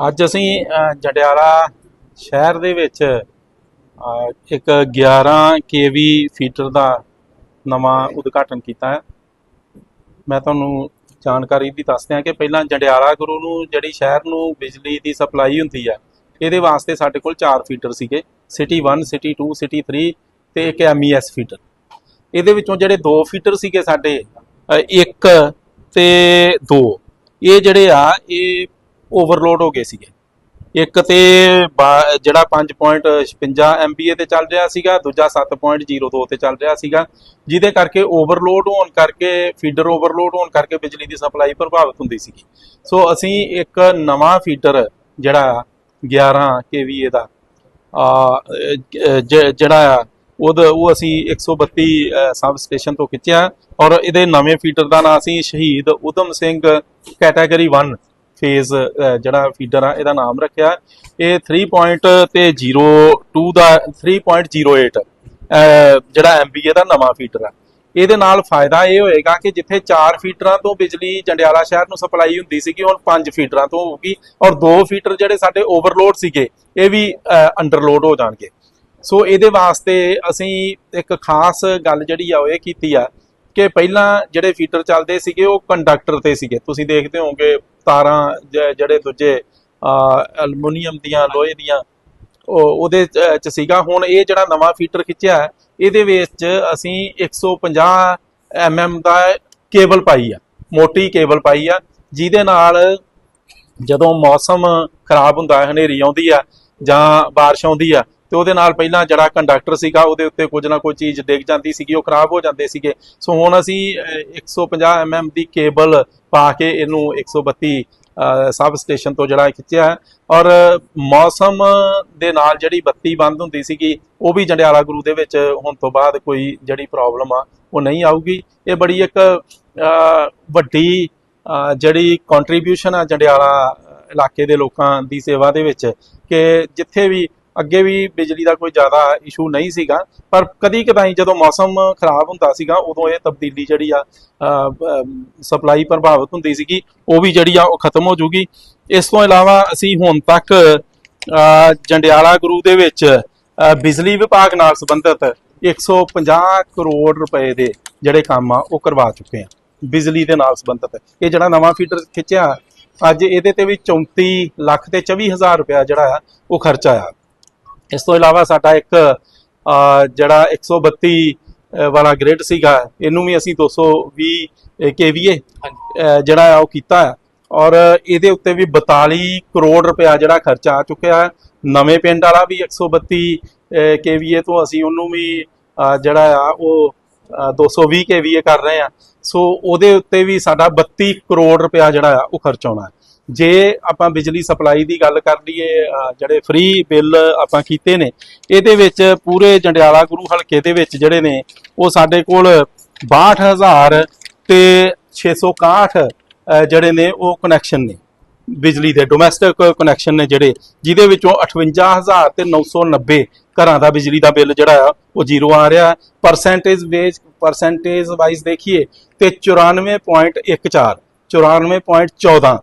ਅੱਜ ਅਸੀਂ ਜੰਡਿਆਲਾ ਸ਼ਹਿਰ ਦੇ ਵਿੱਚ ਅ, ਇੱਕ 11 ਕੇਵੀ ਫੀਟਰ ਦਾ ਨਵਾਂ ਉਦਘਾਟਨ ਕੀਤਾ ਹੈ। ਮੈਂ ਤੁਹਾਨੂੰ ਜਾਣਕਾਰੀ ਵੀ ਦੱਸ ਦਿਆਂ ਕਿ ਪਹਿਲਾਂ ਜੰਡਿਆਲਾ ਗੁਰੂ ਨੂੰ ਜਿਹੜੀ ਸ਼ਹਿਰ ਨੂੰ ਬਿਜਲੀ ਦੀ ਸਪਲਾਈ ਹੁੰਦੀ ਹੈ ਇਹਦੇ ਵਾਸਤੇ ਸਾਡੇ ਕੋਲ 4 ਫੀਟਰ ਸੀਗੇ ਸਿਟੀ 1 ਸਿਟੀ 2 ਸਿਟੀ 3 ਤੇ ਇੱਕ ਐਮਈਐਸ ਫੀਟਰ। ਇਹਦੇ ਵਿੱਚੋਂ ਜਿਹੜੇ 2 ਫੀਟਰ ਸੀਗੇ ਸਾਡੇ ਅ, ਇੱਕ ਤੇ 2 ਇਹ ਜਿਹੜੇ ਆ ਇਹ ਓਵਰਲੋਡ ਹੋ ਗਏ ਸੀਗੇ। ਇੱਕ ਤੇ ਬਾ- ਜਿਹੜਾ 5.56 MBA ਤੇ ਚੱਲ ਰਿਹਾ ਸੀਗਾ ਦੂਜਾ 7.02 ਤੇ ਚੱਲ ਰਿਹਾ ਸੀਗਾ ਜਿਹਦੇ ਕਰਕੇ ਓਵਰਲੋਡ ਹੋਣ ਕਰਕੇ ਫੀਡਰ ਓਵਰਲੋਡ ਹੋਣ ਕਰਕੇ ਬਿਜਲੀ ਦੀ ਸਪਲਾਈ ਪ੍ਰਭਾਵਿਤ ਹੁੰਦੀ ਸੀਗੀ। ਸੋ ਅਸੀਂ ਇੱਕ ਨਵਾਂ ਫੀਡਰ ਜਿਹੜਾ 11 KVA ਦਾ ਆ ਅ, ਜ- ਜਿਹੜਾ ਆ ਉਹਦਾ ਉਹ ਅਸੀਂ 132 ਸਬ ਸਟੇਸ਼ਨ ਤੋਂ ਖਿੱਚਿਆ ਔਰ ਇਹਦੇ ਨਵੇਂ ਫੀਡਰ ਦਾ ਨਾਂ ਅਸੀਂ ਸ਼ਹੀਦ ਉਦਮ ਸਿੰਘ ਕੈਟਾਗਰੀ 1 ਫੇਜ਼ ਜਿਹੜਾ ਫੀਡਰ ਆ ਇਹਦਾ ਨਾਮ ਰੱਖਿਆ। ਇਹ 3. ਤੇ 02 ਦਾ 3.08 ਅਹ, ਜਿਹੜਾ MBA ਦਾ ਨਵਾਂ ਫੀਡਰ ਆ। ਇਹਦੇ ਨਾਲ ਫਾਇਦਾ ਇਹ ਹੋਏਗਾ ਕਿ ਜਿੱਥੇ 4 ਫੀਡਰਾਂ ਤੋਂ ਬਿਜਲੀ ਜੰਡਿਆਲਾ ਸ਼ਹਿਰ ਨੂੰ ਸਪਲਾਈ ਹੁੰਦੀ ਸੀਗੀ ਹੁਣ 5 ਫੀਡਰਾਂ ਤੋਂ ਹੋਊਗੀ ਔਰ 2 ਫੀਡਰ ਜਿਹੜੇ ਸਾਡੇ ਓਵਰਲੋਡ ਸੀਗੇ ਇਹ ਵੀ ਅੰਡਰਲੋਡ ਹੋ ਜਾਣਗੇ। ਸੋ ਇਹਦੇ ਵਾਸਤੇ ਅਸੀਂ ਇੱਕ ਖਾਸ ਗੱਲ ਜਿਹੜੀ ਆ ਉਹ ਇਹ ਕੀਤੀ ਆ ਕਿ ਪਹਿਲਾਂ ਜਿਹੜੇ ਫੀਡਰ ਚੱਲਦੇ ਸੀਗੇ ਉਹ ਕੰਡਕਟਰ ਤੇ ਸੀਗੇ। ਤੁਸੀਂ ਦੇਖਦੇ ਹੋਵੋਗੇ ਤਾਰਾਂ ਜਿਹੜੇ ਦੂਜੇ ਐਲੂਮੀਨੀਅਮ ਦੀਆਂ ਲੋਹੇ ਦੀਆਂ ਉਹਦੇ ਚ- ਸੀਗਾ। ਹੁਣ ਇਹ ਜਿਹੜਾ ਨਵਾਂ ਫੀਟਰ ਖਿੱਚਿਆ ਹੈ, ਇਹਦੇ ਵਿੱਚ ਅਸੀਂ 150 mm ਦਾ ਕੇਬਲ ਪਾਈ ਆ ਮੋਟੀ ਕੇਬਲ ਪਾਈ ਆ ਜਿਹਦੇ ਨਾਲ ਜਦੋਂ ਮੌਸਮ ਖਰਾਬ ਹੁੰਦਾ ਹੈ ਹਨੇਰੀ ਆਉਂਦੀ ਆ ਜਾਂ ਬਾਰਿਸ਼ ਆਉਂਦੀ ਆ ਤੇ ਉਹਦੇ ਨਾਲ ਪਹਿਲਾਂ ਜਿਹੜਾ ਕੰਡਕਟਰ ਸੀਗਾ ਉਹਦੇ ਉੱਤੇ ਕੁਝ ਨਾ ਕੋਈ ਚੀਜ਼ ਡਿੱਗ ਜਾਂਦੀ ਸੀਗੀ ਉਹ ਖਰਾਬ ਹੋ ਜਾਂਦੇ ਸੀਗੇ। ਸੋ ਹੁਣ ਅਸੀਂ ਅਹ, 150 mm ਦੀ ਕੇਬਲ ਪਾ ਕੇ ਇਹਨੂੰ 132 ਸਬ ਸਟੇਸ਼ਨ ਤੋਂ ਜਿਹੜਾ ਖਿੱਚਿਆ ਹੈ। ਔਰ ਮੌਸਮ ਦੇ ਨਾਲ ਜਿਹੜੀ ਬੱਤੀ ਬੰਦ ਹੁੰਦੀ ਸੀਗੀ ਉਹ ਵੀ ਜੰਡਿਆਲਾ ਗੁਰੂ ਦੇ ਵਿੱਚ ਹੁਣ ਤੋਂ ਬਾਅਦ ਕੋਈ ਜਿਹੜੀ ਪ੍ਰੋਬਲਮ ਆ ਉਹ ਨਹੀਂ ਆਊਗੀ। ਇਹ ਬੜੀ ਇੱਕ ਵੱਡੀ ਜਿਹੜੀ ਕੰਟਰੀਬਿਊਸ਼ਨ ਆ ਜੰਡਿਆਲਾ ਇਲਾਕੇ ਦੇ ਲੋਕਾਂ ਦੀ ਸੇਵਾ ਦੇ ਵਿੱਚ ਕਿ ਜਿੱਥੇ ਵੀ ਅੱਗੇ ਵੀ ਬਿਜਲੀ ਦਾ ਕੋਈ ਜ਼ਿਆਦਾ ਇਸ਼ੂ ਨਹੀਂ ਸੀਗਾ। ਪਰ ਕਦੀ ਕਦਾਈ ਜਦੋਂ ਮੌਸਮ ਖਰਾਬ ਹੁੰਦਾ ਸੀਗਾ, ਉਦੋਂ ਇਹ ਤਬਦੀਲੀ ਜਿਹੜੀ ਆ ਸਪਲਾਈ ਪ੍ਰਭਾਵਿਤ ਹੁੰਦੀ ਸੀਗੀ, ਉਹ ਵੀ ਜਿਹੜੀ ਆ, ਉਹ ਖਤਮ ਹੋ ਜੂਗੀ। ਇਸ ਤੋਂ ਇਲਾਵਾ ਅਸੀਂ ਹੁਣ ਤੱਕ ਜੰਡਿਆਲਾ ਗੁਰੂ ਦੇ ਵਿੱਚ ਬਿਜਲੀ ਵਿਭਾਗ ਨਾਲ ਸੰਬੰਧਿਤ 150 ਕਰੋੜ ਰੁਪਏ ਦੇ ਜਿਹੜੇ ਕੰਮ ਆ, ਉਹ ਕਰਵਾ ਚੁੱਕੇ ਆ। ਬਿਜਲੀ ਦੇ ਨਾਲ ਸੰਬੰਧਿਤ। ਇਹ ਜਿਹੜਾ ਨਵਾਂ ਫੀਡਰ ਖਿੱਚਿਆ, ਅੱਜ ਇਹਦੇ ਤੇ ਵੀ 34 ਲੱਖ ਤੇ 24 ਹਜ਼ਾਰ ਰੁਪਇਆ ਜਿਹੜਾ ਆ, ਉਹ ਖਰਚਾ ਆ ਇਸ ਤੋਂ ਇਲਾਵਾ ਸਾਡਾ ਇੱਕ ਜਿਹੜਾ 132 ਅ, ਵਾਲਾ ਗ੍ਰਿਡ ਸੀਗਾ ਇਹਨੂੰ ਵੀ ਅਸੀਂ 220 ਕੇਵੀਏ ਜਿਹੜਾ ਆ ਉਹ ਕੀਤਾ ਹੈ ਔਰ ਇਹਦੇ ਉੱਤੇ ਵੀ 42 ਕਰੋੜ ਰੁਪਇਆ ਜਿਹੜਾ ਖਰਚਾ ਆ ਚੁੱਕਿਆ ਹੈ ਨਵੇਂ ਪਿੰਡ ਵਾਲਾ ਵੀ 132 ਕੇਵੀਏ ਤੋਂ ਅਸੀਂ ਉਹਨੂੰ ਵੀ ਜਿਹੜਾ ਆ ਉਹ ਅ, 220 ਕੇਵੀਏ ਕਰ ਰਹੇ ਆ। ਸੋ ਉਹਦੇ ਉੱਤੇ ਵੀ ਸਾਡਾ 32 ਕਰੋੜ ਰੁਪਇਆ ਜਿਹੜਾ ਆ ਉਹ ਖਰਚ ਆਉਣਾ ਜੇ ਆਪਾਂ ਬਿਜਲੀ ਸਪਲਾਈ ਦੀ ਗੱਲ ਕਰ ਲਈਏ ਜਿਹੜੇ ਫ੍ਰੀ ਬਿੱਲ ਆਪਾਂ ਕੀਤੇ ਨੇ ਇਹਦੇ ਵਿੱਚ ਪੂਰੇ ਜੰਡਿਆਲਾ ਗੁਰੂ ਹਲਕੇ ਦੇ ਵਿੱਚ ਜਿਹੜੇ ਨੇ ਉਹ ਸਾਡੇ ਕੋਲ 62000 ਤੇ 661 ਅ, ਜਿਹੜੇ ਨੇ ਉਹ ਕਨੈਕਸ਼ਨ ਨੇ। ਬਿਜਲੀ ਦੇ ਡੋਮੈਸਟਿਕ ਕਨੈਕਸ਼ਨ ਨੇ ਜਿਹੜੇ ਜਿਹਦੇ ਵਿੱਚੋਂ 58000 ਤੇ 990 ਘਰਾਂ ਦਾ ਬਿਜਲੀ ਦਾ ਬਿੱਲ ਜਿਹੜਾ ਆ ਉਹ ਜ਼ੀਰੋ ਆ ਰਿਹਾ। ਪਰਸੈਂਟੇਜ ਵੇਜ ਪਰਸੈਂਟੇਜ ਵਾਈਜ਼ ਦੇਖੀਏ ਤੇ 94.14 94.14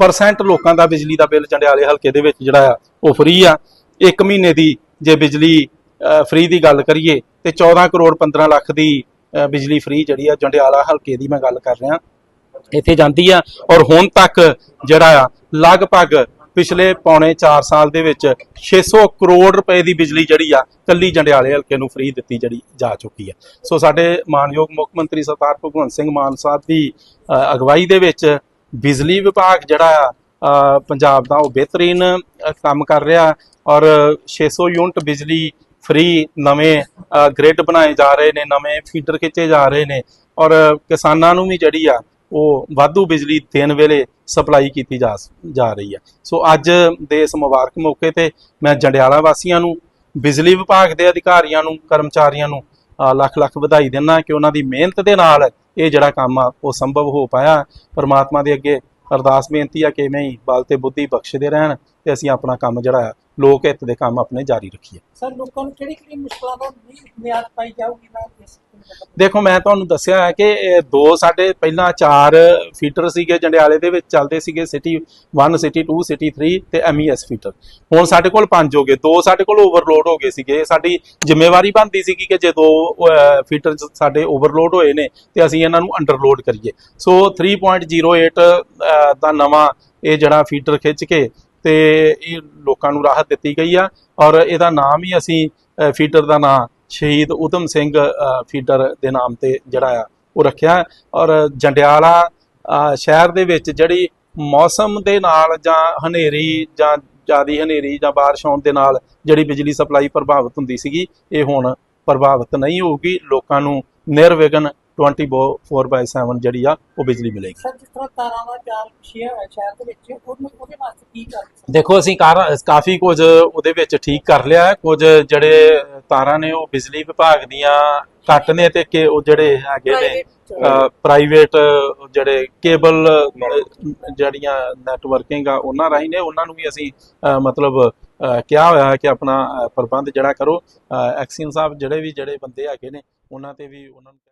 ਪਰਸੈਂਟ ਲੋਕਾਂ ਦਾ ਬਿਜਲੀ ਦਾ ਬਿੱਲ ਜੰਡਿਆਲੇ ਹਲਕੇ ਦੇ ਵਿੱਚ ਜਿਹੜਾ ਆ, ਉਹ ਫ੍ਰੀ ਆ। ਇੱਕ ਮਹੀਨੇ ਦੀ ਜੇ ਬਿਜਲੀ ਫ੍ਰੀ ਦੀ ਗੱਲ ਕਰੀਏ, ਤੇ 14 ਕਰੋੜ 15 ਲੱਖ ਦੀ ਬਿਜਲੀ ਫ੍ਰੀ ਜਿਹੜੀ ਆ ਜੰਡਿਆਲਾ ਹਲਕੇ ਦੀ ਮੈਂ ਗੱਲ ਕਰ ਰਿਹਾ। ਇੱਥੇ ਜਾਂਦੀ ਆ ਔਰ ਹੁਣ ਤੱਕ ਜਿਹੜਾ ਆ, ਲਗਭਗ ਪਿਛਲੇ ਪੌਣੇ 4 ਸਾਲ ਦੇ ਵਿੱਚ 600 ਕਰੋੜ ਰੁਪਏ ਦੀ ਬਿਜਲੀ ਜਿਹੜੀ ਆ, ਕੱਲੀ ਜੰਡਿਆਲੇ ਹਲਕੇ ਨੂੰ ਫ੍ਰੀ ਦਿੱਤੀ ਜਿਹੜੀ ਜਾ ਚੁੱਕੀ ਆ। ਸੋ ਸਾਡੇ ਮਾਨਯੋਗ ਮੁੱਖ ਮੰਤਰੀ ਸਰਦਾਰ ਭਗਵੰਤ ਸਿੰਘ ਮਾਨ ਸਾਹਿਬ ਦੀ ਅਗਵਾਈ ਦੇ ਵਿੱਚ ਬਿਜਲੀ ਵਿਭਾਗ ਜਿਹੜਾ ਆ ਪੰਜਾਬ ਦਾ ਉਹ ਬਿਹਤਰੀਨ ਕੰਮ ਕਰ ਰਿਹਾ ਔਰ 600 ਯੂਨਿਟ ਬਿਜਲੀ ਫ੍ਰੀ ਨਵੇਂ ਗ੍ਰਿਡ ਬਣਾਏ ਜਾ ਰਹੇ ਨੇ, ਨਵੇਂ ਫੀਡਰ ਖਿੱਚੇ ਜਾ ਰਹੇ ਨੇ ਔਰ ਕਿਸਾਨਾਂ ਨੂੰ ਵੀ ਜਿਹੜੀ ਆ, ਉਹ ਵਾਧੂ ਬਿਜਲੀ ਦੇਣ ਵੇਲੇ ਸਪਲਾਈ ਕੀਤੀ ਜਾ ਜਾ ਰਹੀ ਆ। ਸੋ ਅੱਜ ਦੇ ਇਸ ਮੁਬਾਰਕ ਮੌਕੇ ਤੇ ਮੈਂ ਜੰਡਿਆਲਾ ਵਾਸੀਆਂ ਨੂੰ, ਬਿਜਲੀ ਵਿਭਾਗ ਦੇ ਅਧਿਕਾਰੀਆਂ ਨੂੰ, ਕਰਮਚਾਰੀਆਂ ਨੂੰ ਲੱਖ ਲੱਖ ਵਧਾਈ ਦਿੰਦਾ ਕਿ ਉਹਨਾਂ ਦੀ ਮਿਹਨਤ ਦੇ ਨਾਲ ਇਹ ਜਿਹੜਾ ਕੰਮ ਆ, ਉਹ ਸੰਭਵ ਹੋ ਪਾਇਆ। ਪਰਮਾਤਮਾ ਦੇ ਅੱਗੇ ਅਰਦਾਸ ਬੇਨਤੀ ਆ ਕਿ ਮੈਂ ਹੀ ਬਲ ਤੇ ਬੁੱਧੀ ਬਖਸ਼ਦੇ ਰਹਿਣ। ਤੇ ਅਸੀਂ ਆਪਣਾ ਕੰਮ ਜਿਹੜਾ ਹੈ ਲੋਕ ਹਿੱਤ ਦੇ ਕੰਮ ਆਪਣੇ ਜਾਰੀ ਰੱਖੀਏ। ਸਰ ਲੋਕਾਂ ਨੂੰ ਕਿਹੜੀ ਕਿਹੜੀ ਮੁਸ਼ਕਲਾਂ ਦਾ ਨਿਆਦ ਪਾਈ ਜਾਊਗੀ ਨਾ ਇਸ ਦੇਖੋ ਮੈਂ ਤੁਹਾਨੂੰ ਦੱਸਿਆ ਹੈ ਕਿ ਦੋ ਸਾਡੇ ਪਹਿਲਾਂ ਚਾਰ ਫੀਟਰ ਸੀਗੇ ਜੰਡਿਆਲੇ ਦੇ ਵਿੱਚ ਚੱਲਦੇ ਸੀਗੇ ਸਿਟੀ 1 ਸਿਟੀ 2 ਸਿਟੀ 3 ਤੇ ਐਮਈਐਸ ਫੀਟਰ ਹੁਣ ਸਾਡੇ ਕੋਲ ਪੰਜ ਹੋ ਗਏ ਦੋ ਸਾਡੇ ਕੋਲ ਓਵਰਲੋਡ ਹੋ ਗਏ ਸੀਗੇ। ਸਾਡੀ ਜ਼ਿੰਮੇਵਾਰੀ ਬਣਦੀ ਸੀਗੀ ਕਿ ਜੇ ਦੋ ਫੀਟਰ ਸਾਡੇ ਓਵਰਲੋਡ ਹੋਏ ਨੇ ਤੇ ਅਸੀਂ ਇਹਨਾਂ ਨੂੰ ਅੰਡਰਲੋਡ ਕਰੀਏ। ਸੋ 3.08 ਅਹ, ਦਾ ਨਵਾਂ ਇਹ ਜਿਹੜਾ ਫੀਟਰ ਖਿੱਚ ਕੇ ਤੇ ਇਹ ਲੋਕਾਂ ਨੂੰ ਰਾਹਤ ਦਿੱਤੀ ਗਈ ਆ ਔਰ ਇਹਦਾ ਨਾਮ ਹੀ ਅਸੀਂ ਫੀਡਰ ਦਾ ਨਾਮ ਸ਼ਹੀਦ ਉਦਮ ਸਿੰਘ ਫੀਡਰ ਦੇ ਨਾਮ ਤੇ ਜਿਹੜਾ ਆ, ਉਹ ਰੱਖਿਆ। ਔਰ ਜੰਡਿਆਲਾ ਸ਼ਹਿਰ ਦੇ ਵਿੱਚ ਜਿਹੜੀ ਮੌਸਮ ਦੇ ਨਾਲ ਜਾਂ ਹਨੇਰੀ ਜਾਂ ਜਿਆਦੀ ਹਨੇਰੀ ਜਾਂ ਬਾਰਿਸ਼ ਹੋਣ ਦੇ ਨਾਲ ਜਿਹੜੀ ਬਿਜਲੀ ਸਪਲਾਈ ਪ੍ਰਭਾਵਿਤ ਹੁੰਦੀ ਸੀਗੀ, ਇਹ ਹੁਣ ਪ੍ਰਭਾਵਿਤ ਨਹੀਂ ਹੋਊਗੀ। ਲੋਕਾਂ ਨੂੰ ਨਿਰਵਿਘਨ 24/7 ਜਿਹੜੀ ਆ ਉਹ ਬਿਜਲੀ ਮਿਲੇਗੀ। ਸਰ ਜਿਸ ਤਰ੍ਹਾਂ ਤਾਰਾਂ ਦਾ ਵਿਛਿਆ ਹੋਇਆ ਸ਼ਹਿਰ ਦੇ ਵਿੱਚ ਉਹਨੂੰ ਉਹਦੇ ਵਾਸਤੇ ਕੀ ਕਰ ਸਕਦੇ? ਦੇਖੋ ਅਸੀਂ ਕਾਰ- ਕਾਫੀ ਕੁਝ ਉਹਦੇ ਵਿੱਚ ਠੀਕ ਕਰ ਲਿਆ ਹੈ। ਕੁਝ ਜਿਹੜੇ ਤਾਰਾਂ ਨੇ ਉਹ ਬਿਜਲੀ ਵਿਭਾਗ ਦੀਆਂ ਕੱਟ ਨੇ ਤੇ ਕਿ ਉਹ ਜਿਹੜੇ ਹੈਗੇ ਨੇ ਪ੍ਰਾਈਵੇਟ ਜਿਹੜੇ ਕੇਬਲ ਜਿਹੜੀਆਂ ਨੈਟਵਰਕਿੰਗ ਆ ਉਹਨਾਂ ਰਾਹੀਂ ਨੇ ਉਹਨਾਂ ਨੂੰ ਵੀ ਅਸੀਂ ਮਤਲਬ ਕਿਹਾ ਹੋਇਆ ਹੈ ਕਿ ਆਪਣਾ ਪ੍ਰਬੰਧ ਜਿਹੜਾ ਕਰੋ। ਐਕਸੀਅਨ ਸਾਹਿਬ ਜਿਹੜੇ ਵੀ ਜਿਹੜੇ ਬੰਦੇ ਹੈਗੇ ਨੇ ਉਹਨਾਂ ਤੇ ਵੀ ਉਹਨਾਂ ਨੂੰ